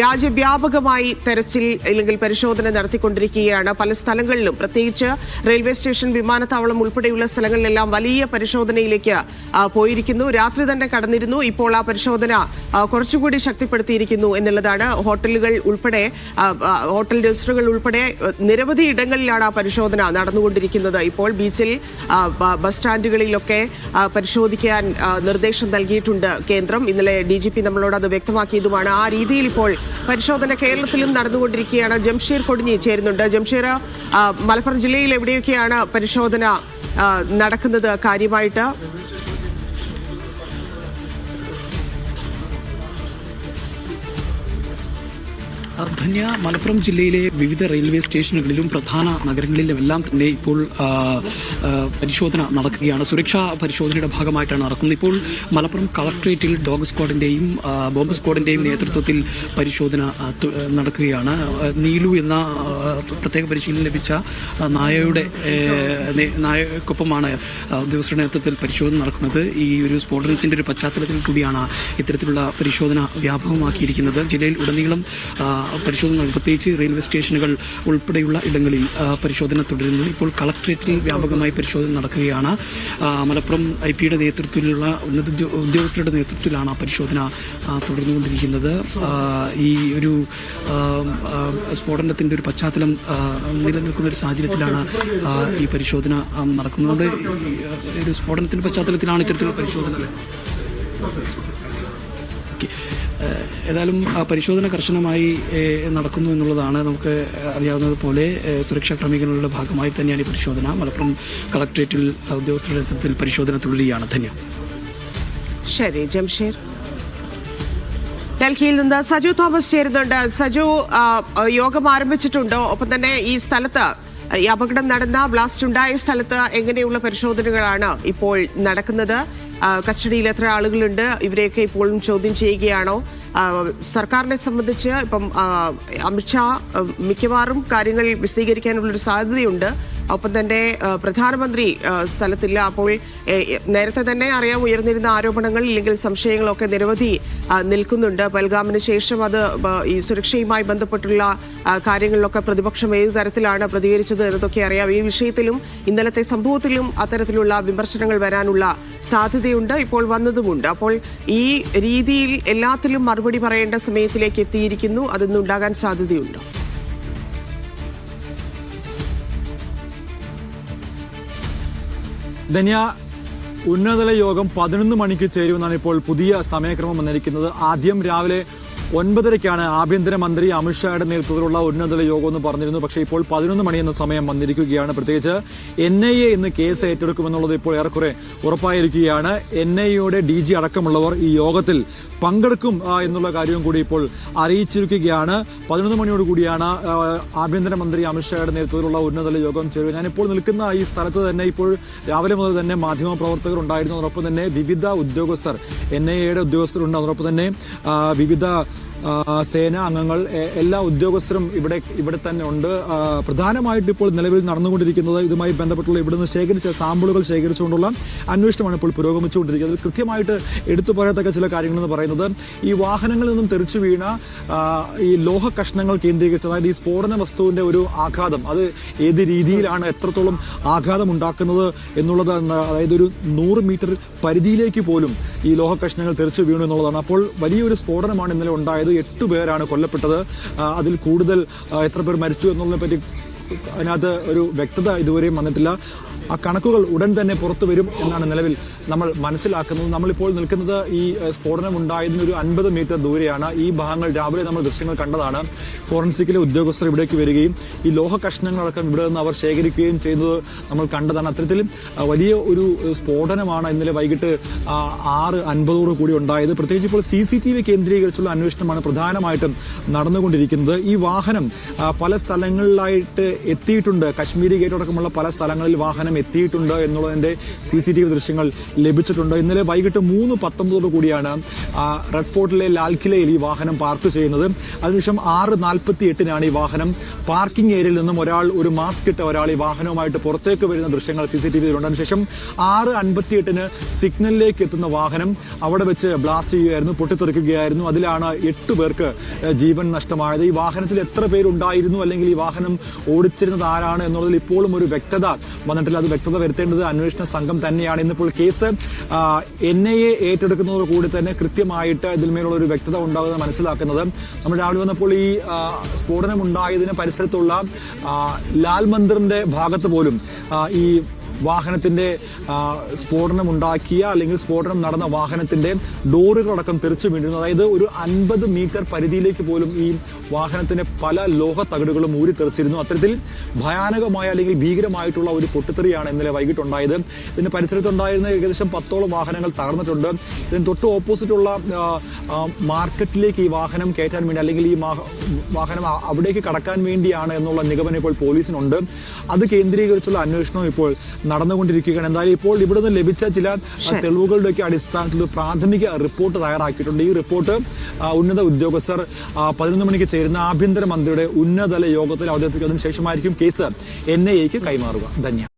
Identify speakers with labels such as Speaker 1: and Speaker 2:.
Speaker 1: രാജ്യവ്യാപകമായി തെരച്ചിൽ അല്ലെങ്കിൽ പരിശോധന നടത്തിക്കൊണ്ടിരിക്കുകയാണ്. പല സ്ഥലങ്ങളിലും പ്രത്യേകിച്ച് റെയിൽവേ സ്റ്റേഷൻ വിമാനത്താവളം ഉൾപ്പെടെയുള്ള സ്ഥലങ്ങളിലെല്ലാം വലിയ പരിശോധനയിലേക്ക് പോയിരിക്കുന്നു. രാത്രി തന്നെ കടന്നിരുന്നു. ഇപ്പോൾ ആ പരിശോധന കുറച്ചുകൂടി ശക്തിപ്പെടുത്തിയിരിക്കുന്നു എന്നുള്ളതാണ് ഹോട്ടലുകൾ ഉൾപ്പെടെ ഹോട്ടൽ രജിസ്റ്ററുകൾ ഉൾപ്പെടെ നിരവധി ഇടങ്ങളിലാണ് ആ പരിശോധന നടന്നുകൊണ്ടിരിക്കുന്നത്. ഇപ്പോൾ ബീച്ചിൽ ബസ് സ്റ്റാൻഡുകളിലൊക്കെ പരിശോധിക്കാൻ നിർദ്ദേശം നൽകിയിട്ടുണ്ട് കേന്ദ്രം. ഇന്നലെ ഡി നമ്മളോട് അത് വ്യക്തമാക്കിയതുമാണ്. ആ രീതിയിൽ ഇപ്പോൾ പരിശോധന കേരളത്തിലും നടന്നുകൊണ്ടിരിക്കുകയാണ്. ജംഷീർ കൊടിഞ്ഞി ചേരുന്നുണ്ട്. ജംഷീർ മലപ്പുറം ജില്ലയിൽ എവിടെയൊക്കെയാണ് പരിശോധന നടക്കുന്നത് കാര്യമായിട്ട്?
Speaker 2: ധന്യ മലപ്പുറം ജില്ലയിലെ വിവിധ റെയിൽവേ സ്റ്റേഷനുകളിലും പ്രധാന നഗരങ്ങളിലുമെല്ലാം തന്നെ ഇപ്പോൾ പരിശോധന നടക്കുകയാണ്. സുരക്ഷാ പരിശോധനയുടെ ഭാഗമായിട്ടാണ് നടക്കുന്നത്. ഇപ്പോൾ മലപ്പുറം കളക്ട്രേറ്റിൽ ഡോഗ് സ്ക്വാഡിന്റെയും ബോംബ് സ്ക്വാഡിന്റെയും നേതൃത്വത്തിൽ പരിശോധന നടക്കുകയാണ്. നീലു എന്ന പ്രത്യേക പരിശീലനം ലഭിച്ച നായയുടെ നായക്കൊപ്പമാണ് ഉദ്യോഗസ്ഥരുടെ നേതൃത്വത്തിൽ പരിശോധന നടക്കുന്നത്. ഈ ഒരു സ്ഫോടനത്തിന്റെ ഒരു പശ്ചാത്തലത്തിൽ കൂടിയാണ് ഇത്തരത്തിലുള്ള പരിശോധന വ്യാപകമാക്കിയിരിക്കുന്നത്. ജില്ലയിൽ ഉടനീളം പരിശോധനകൾ പ്രത്യേകിച്ച് റെയിൽവേ സ്റ്റേഷനുകൾ ഉൾപ്പെടെയുള്ള ഇടങ്ങളിൽ പരിശോധന തുടരുന്നു. ഇപ്പോൾ കളക്ട്രേറ്റിൽ വ്യാപകമായി പരിശോധന നടക്കുകയാണ്. മലപ്പുറം ഐ പിയുടെ നേതൃത്വത്തിലുള്ള ഉന്നത ഉദ്യോഗസ്ഥരുടെ നേതൃത്വത്തിലാണ് ആ പരിശോധന തുടർന്നുകൊണ്ടിരിക്കുന്നത്. ഈ ഒരു സ്ഫോടനത്തിന്റെ ഒരു പശ്ചാത്തലം നിലനിൽക്കുന്ന ഒരു സാഹചര്യത്തിലാണ് ഈ പരിശോധന നടക്കുന്നത് ഒരു സ്ഫോടനത്തിന്റെ പശ്ചാത്തലത്തിലാണ് ഇത്തരത്തിലുള്ള പരിശോധന ഓക്കെ. ഏതായാലും ആ പരിശോധന കർശനമായി നടക്കുന്നു എന്നുള്ളതാണ് നമുക്ക് അറിയാവുന്നത് പോലെ സുരക്ഷാ ക്രമീകരണങ്ങളുടെ ഭാഗമായി തന്നെയാണ് ഈ പരിശോധന. മലപ്പുറം കളക്ട്രേറ്റിൽ ഉദ്യോഗസ്ഥരുടെ നേതൃത്വത്തിൽ പരിശോധന തുടരുകയാണ്. ധന്യ.
Speaker 1: ശരി ജംഷീർ ഡൽഹിയിൽ നിന്ന് സജു തോമസ് ചേരുന്നുണ്ട്. സജു യോഗം ആരംഭിച്ചിട്ടുണ്ടോ? ഒപ്പം തന്നെ ഈ സ്ഥലത്ത് ഈ അപകടം നടന്ന ബ്ലാസ്റ്റ് ഉണ്ടായ സ്ഥലത്ത് എങ്ങനെയുള്ള പരിശോധനകളാണ് ഇപ്പോൾ നടക്കുന്നത്? കസ്റ്റഡിയിൽ എത്ര ആളുകളുണ്ട്? ഇവരെയൊക്കെ ഇപ്പോഴും ചോദ്യം ചെയ്യുകയാണോ? സർക്കാരിനെ സംബന്ധിച്ച് ഇപ്പം അമിത്ഷാ മിക്കവാറും കാര്യങ്ങൾ വിശദീകരിക്കാനുള്ളൊരു സാധ്യതയുണ്ട്. ഒപ്പം തന്നെ പ്രധാനമന്ത്രി സ്ഥലത്തില്ല. അപ്പോൾ നേരത്തെ തന്നെ അറിയാം ഉയർന്നിരുന്ന ആരോപണങ്ങൾ ഇല്ലെങ്കിൽ സംശയങ്ങളൊക്കെ നിരവധി നിൽക്കുന്നുണ്ട്. പൽഗാമിന് ശേഷം അത് ഈ സുരക്ഷയുമായി ബന്ധപ്പെട്ടുള്ള കാര്യങ്ങളിലൊക്കെ പ്രതിപക്ഷം ഏത് തരത്തിലാണ് പ്രതികരിച്ചത് എന്നതൊക്കെ അറിയാം. ഈ വിഷയത്തിലും ഇന്നലത്തെ സംഭവത്തിലും അത്തരത്തിലുള്ള വിമർശനങ്ങൾ വരാനുള്ള സാധ്യതയുണ്ട്. ഇപ്പോൾ വന്നതുമുണ്ട്. അപ്പോൾ ഈ രീതിയിൽ എല്ലാത്തിലും മറുപടി പറയേണ്ട സമയത്തിലേക്ക് എത്തിയിരിക്കുന്നു. അതൊന്നും ഉണ്ടാകാൻ സാധ്യതയുണ്ടോ.
Speaker 3: ധന്യ ഉന്നതതല യോഗം പതിനൊന്ന് മണിക്ക് ചേരുമെന്നാണ് ഇപ്പോൾ പുതിയ സമയക്രമം വന്നിരിക്കുന്നത്. ആദ്യം രാവിലെ ഒൻപതരയ്ക്കാണ് ആഭ്യന്തരമന്ത്രി അമിത്ഷായുടെ നേതൃത്വത്തിലുള്ള ഉന്നതതല യോഗം എന്ന് പറഞ്ഞിരുന്നു. പക്ഷേ ഇപ്പോൾ പതിനൊന്ന് മണി എന്ന സമയം വന്നിരിക്കുകയാണ്. പ്രത്യേകിച്ച് എൻ ഐ എ ഇന്ന് കേസ് ഏറ്റെടുക്കുമെന്നുള്ളത് ഇപ്പോൾ ഏറെക്കുറെ ഉറപ്പായിരിക്കുകയാണ്. എൻ ഐ എയുടെ ഡി ജി അടക്കമുള്ളവർ ഈ യോഗത്തിൽ പങ്കെടുക്കും എന്നുള്ള കാര്യവും കൂടി ഇപ്പോൾ അറിയിച്ചിരിക്കുകയാണ്. പതിനൊന്ന് മണിയോട് കൂടിയാണ് ആഭ്യന്തരമന്ത്രി അമിത്ഷായുടെ നേതൃത്വത്തിലുള്ള ഉന്നതതല യോഗം ചേരുക ഞാനിപ്പോൾ നിൽക്കുന്ന ഈ സ്ഥലത്ത് തന്നെ ഇപ്പോൾ രാവിലെ മുതൽ തന്നെ മാധ്യമ പ്രവർത്തകർ ഉണ്ടായിരുന്നു. അതോടൊപ്പം തന്നെ വിവിധ ഉദ്യോഗസ്ഥർ എൻ ഐ എയുടെ ഉദ്യോഗസ്ഥരുണ്ട്. അതോടൊപ്പം തന്നെ വിവിധ സേനാ അംഗങ്ങൾ എല്ലാ ഉദ്യോഗസ്ഥരും ഇവിടെ ഇവിടെ തന്നെ ഉണ്ട്. പ്രധാനമായിട്ട് ഇപ്പോൾ നിലവിൽ നടന്നുകൊണ്ടിരിക്കുന്നത് ഇതുമായി ബന്ധപ്പെട്ടുള്ള ഇവിടുന്ന് ശേഖരിച്ച സാമ്പിളുകൾ ശേഖരിച്ചുകൊണ്ടുള്ള അന്വേഷണമാണ് ഇപ്പോൾ പുരോഗമിച്ചുകൊണ്ടിരിക്കുന്നത്. കൃത്യമായിട്ട് എടുത്തു പറയത്തക്ക ചില കാര്യങ്ങളെന്ന് പറയുന്നത് ഈ വാഹനങ്ങളിൽ നിന്നും തെറിച്ചു വീണ ഈ ലോഹ കഷ്ണങ്ങൾ കേന്ദ്രീകരിച്ച് അതായത് ഈ സ്ഫോടന വസ്തുവിന്റെ ഒരു ആഘാതം അത് ഏത് രീതിയിലാണ് എത്രത്തോളം ആഘാതം ഉണ്ടാക്കുന്നത് എന്നുള്ളത് അതായത് ഒരു നൂറ് മീറ്റർ പരിധിയിലേക്ക് പോലും ഈ ലോഹ കഷ്ണങ്ങൾ തെറിച്ചു വീണു എന്നുള്ളതാണ്. അപ്പോൾ വലിയൊരു സ്ഫോടനമാണ് ഇന്നലെ ഉണ്ടായത്. എട്ട് പേരാണ് കൊല്ലപ്പെട്ടത്. അതിൽ കൂടുതൽ എത്ര പേർ മരിച്ചു എന്നുള്ളതിനെ പറ്റി അതിനകത്ത് ഒരു വ്യക്തത ഇതുവരെയും വന്നിട്ടില്ല. ആ കണക്കുകൾ ഉടൻ തന്നെ പുറത്തു വരും എന്നാണ് നിലവിൽ നമ്മൾ മനസ്സിലാക്കുന്നത്. നമ്മളിപ്പോൾ നിൽക്കുന്നത് ഈ സ്ഫോടനം ഉണ്ടായതിന് ഒരു അൻപത് മീറ്റർ ദൂരെയാണ്. ഈ ഭാഗങ്ങൾ രാവിലെ നമ്മൾ ദൃശ്യങ്ങൾ കണ്ടതാണ്. ഫോറൻസിക്കിലെ ഉദ്യോഗസ്ഥർ ഇവിടേക്ക് വരികയും ഈ ലോഹ കഷ്ണങ്ങളടക്കം ഇവിടെ നിന്ന് അവർ ശേഖരിക്കുകയും ചെയ്യുന്നത് നമ്മൾ കണ്ടതാണ്. അത്തരത്തിൽ വലിയ ഒരു സ്ഫോടനമാണ് ഇന്നലെ വൈകിട്ട് ആറ് അൻപതോട് കൂടി ഉണ്ടായത്. പ്രത്യേകിച്ച് ഇപ്പോൾ സി സി ടി വി കേന്ദ്രീകരിച്ചുള്ള അന്വേഷണമാണ് പ്രധാനമായിട്ടും നടന്നുകൊണ്ടിരിക്കുന്നത്. ഈ വാഹനം പല സ്ഥലങ്ങളിലായിട്ട് എത്തിയിട്ടുണ്ട്. കശ്മീരി ഗേറ്റ് അടക്കമുള്ള പല സ്ഥലങ്ങളിൽ വാഹനം എത്തിയിട്ടുണ്ട് എന്നുള്ളതിന്റെ സി സി ടി വി ദൃശ്യങ്ങൾ ലഭിച്ചിട്ടുണ്ട്. ഇന്നലെ വൈകിട്ട് മൂന്ന് പത്തൊമ്പതോടു കൂടിയാണ് റെഡ് ഫോർട്ടിലെ ലാൽക്കിലയിൽ ഈ വാഹനം പാർക്ക് ചെയ്യുന്നത്. അതിനുശേഷം ആറ് നാൽപ്പത്തി എട്ടിനാണ് ഈ വാഹനം പാർക്കിംഗ് ഏരിയയിൽ നിന്നും ഒരാൾ ഒരു മാസ്ക് ഇട്ട ഒരാൾ ഈ വാഹനവുമായിട്ട് പുറത്തേക്ക് വരുന്ന ദൃശ്യങ്ങൾ സി സി ടി വിയിലുണ്ട് അതിനുശേഷം ആറ് അൻപത്തി എട്ടിന് സിഗ്നലിലേക്ക് എത്തുന്ന വാഹനം അവിടെ വെച്ച് ബ്ലാസ്റ്റ് ചെയ്യുകയായിരുന്നു പൊട്ടിത്തെറിക്കുകയായിരുന്നു. അതിലാണ് എട്ട് പേർക്ക് ജീവൻ നഷ്ടമായത്. ഈ വാഹനത്തിൽ എത്ര പേരുണ്ടായിരുന്നു? അല്ലെങ്കിൽ ഈ വാഹനം ഓടിച്ചിരുന്നത് ആരാണ് എന്നുള്ളതിൽ ഇപ്പോഴും ഒരു വ്യക്തത വന്നിട്ടില്ല. അത് വ്യക്തത വരുത്തേണ്ടത് അന്വേഷണ സംഘം തന്നെയാണ്. ഇന്നിപ്പോൾ കേസ് എൻ ഐ എ ഏറ്റെടുക്കുന്നതോടുകൂടി തന്നെ കൃത്യമായിട്ട് ഇതിന്മേലുള്ള ഒരു വ്യക്തത ഉണ്ടാകുന്നത് മനസ്സിലാക്കുന്നത്. നമ്മൾ രാവിലെ വന്നപ്പോൾ ഈ സ്ഫോടനം ഉണ്ടായതിന് പരിസരത്തുള്ള ലാൽ മന്ദിറിന്റെ ഭാഗത്ത് പോലും ഈ വാഹനത്തിന്റെ ആ, സ്ഫോടനം ഉണ്ടാക്കിയ അല്ലെങ്കിൽ സ്ഫോടനം നടന്ന വാഹനത്തിന്റെ ഡോറുകളടക്കം തെറിച്ചു വീണിരുന്നു. അതായത് ഒരു അൻപത് മീറ്റർ പരിധിയിലേക്ക് പോലും ഈ വാഹനത്തിന്റെ പല ലോഹ തകടുകളും ഊരി തെറിച്ചിരുന്നു. അത്തരത്തിൽ ഭയാനകമായ അല്ലെങ്കിൽ ഭീകരമായിട്ടുള്ള ഒരു പൊട്ടിത്തെറിയാണ് ഇന്നലെ വൈകിട്ടുണ്ടായത്. ഇതിന്റെ പരിസരത്തുണ്ടായിരുന്ന ഏകദേശം പത്തോളം വാഹനങ്ങൾ തകർന്നിട്ടുണ്ട്. ഇതിന് തൊട്ട് ഓപ്പോസിറ്റുള്ള മാർക്കറ്റിലേക്ക് ഈ വാഹനം കയറ്റാൻ വേണ്ടി അല്ലെങ്കിൽ ഈ വാഹനം അവിടേക്ക് കടക്കാൻ വേണ്ടിയാണ് എന്നുള്ള നിഗമനം ഇപ്പോൾ പോലീസിനുണ്ട്. അത് കേന്ദ്രീകരിച്ചുള്ള അന്വേഷണം ഇപ്പോൾ നടന്നുകൊണ്ടിരിക്കുകയാണ്. എന്തായാലും ഇപ്പോൾ ഇവിടുന്ന് ലഭിച്ച ചില. തെളിവുകളുടെയൊക്കെ അടിസ്ഥാനത്തിൽ പ്രാഥമിക റിപ്പോർട്ട് തയ്യാറാക്കിയിട്ടുണ്ട്. ഈ റിപ്പോർട്ട് ഉന്നത ഉദ്യോഗസ്ഥർ പതിനൊന്ന് മണിക്ക് ചേരുന്ന ആഭ്യന്തര മന്ത്രിയുടെ ഉന്നതതല യോഗത്തിൽ അവതരിപ്പിക്കുന്നതിന് ശേഷമായിരിക്കും കേസ് എൻ ഐ എക്ക് കൈമാറുക. ധന്യ